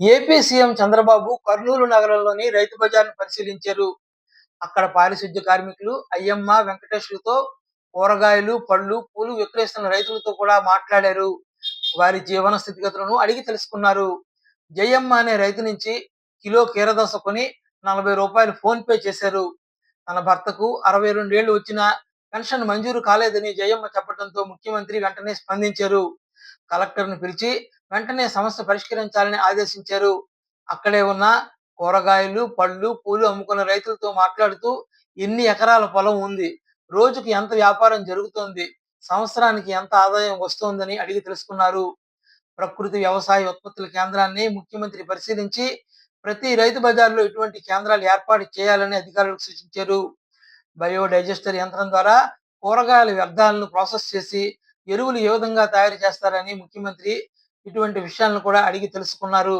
AP CM Chandrababu Kurnool నగరంలోని రైతు బజార్ను పరిశీలించారు. అక్కడ పారిశుద్ధ్య కార్మికులు అయ్యమ్మ వెంకటేష్లతో కూరగాయలు పళ్ళు పూలు విక్రయిస్తున్న రైతులతో కూడా మాట్లాడారు. వారి జీవన స్థితిగతులను అడిగి తెలుసుకున్నారు. జయమ్మ అనే రైతు నుంచి కిలో కీరదోస కొని నలభై రూపాయలు ఫోన్ పే చేశారు. తన భర్తకు అరవై రెండేళ్ళు వచ్చిన పెన్షన్ మంజూరు కాలేదని జయమ్మ చెప్పడంతో ముఖ్యమంత్రి వెంటనే స్పందించారు. కలెక్టర్ను పిలిచి వెంటనే సమస్య పరిష్కరించాలని ఆదేశించారు. అక్కడే ఉన్న కూరగాయలు పళ్ళు పూలు అమ్ముకున్న రైతులతో మాట్లాడుతూ ఎన్ని ఎకరాల పొలం ఉంది. రోజుకి ఎంత వ్యాపారం జరుగుతోంది? సంవత్సరానికి ఎంత ఆదాయం వస్తోందని అడిగి తెలుసుకున్నారు. ప్రకృతి వ్యవసాయ ఉత్పత్తుల కేంద్రాన్ని ముఖ్యమంత్రి పరిశీలించి ప్రతి రైతు బజార్లో ఇటువంటి కేంద్రాలు ఏర్పాటు చేయాలని అధికారులకు సూచించారు. బయోడైజెస్టర్ యంత్రం ద్వారా కూరగాయల వ్యర్థాలను ప్రాసెస్ చేసి ఎరువులు ఏ విధంగా తయారు చేస్తారని ముఖ్యమంత్రి ఇటువంటి విషయాలను కూడా అడిగి తెలుసుకున్నారు.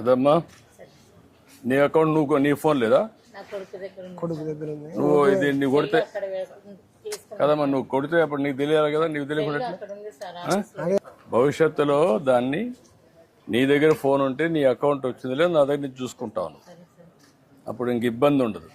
అదమ్మా నీ అకౌంట్ నువ్వు నీ ఫోన్ లేదా? నా కొడుకు దగ్గర ఉంది. కొడుకు దగ్గర ఉంది. నువ్వు ఇది నీ కొడితే కదమ్మా నువ్వు కొడితే అప్పుడు నీకు తెలియాలి కదా నీకు తెలియకుండా? భవిష్యత్తులో దాన్ని నీ దగ్గర ఫోన్ ఉంటే నీ అకౌంట్ వచ్చింది లేదు నా దగ్గర నుంచి చూసుకుంటాను అప్పుడు ఇంక ఇబ్బంది ఉండదు.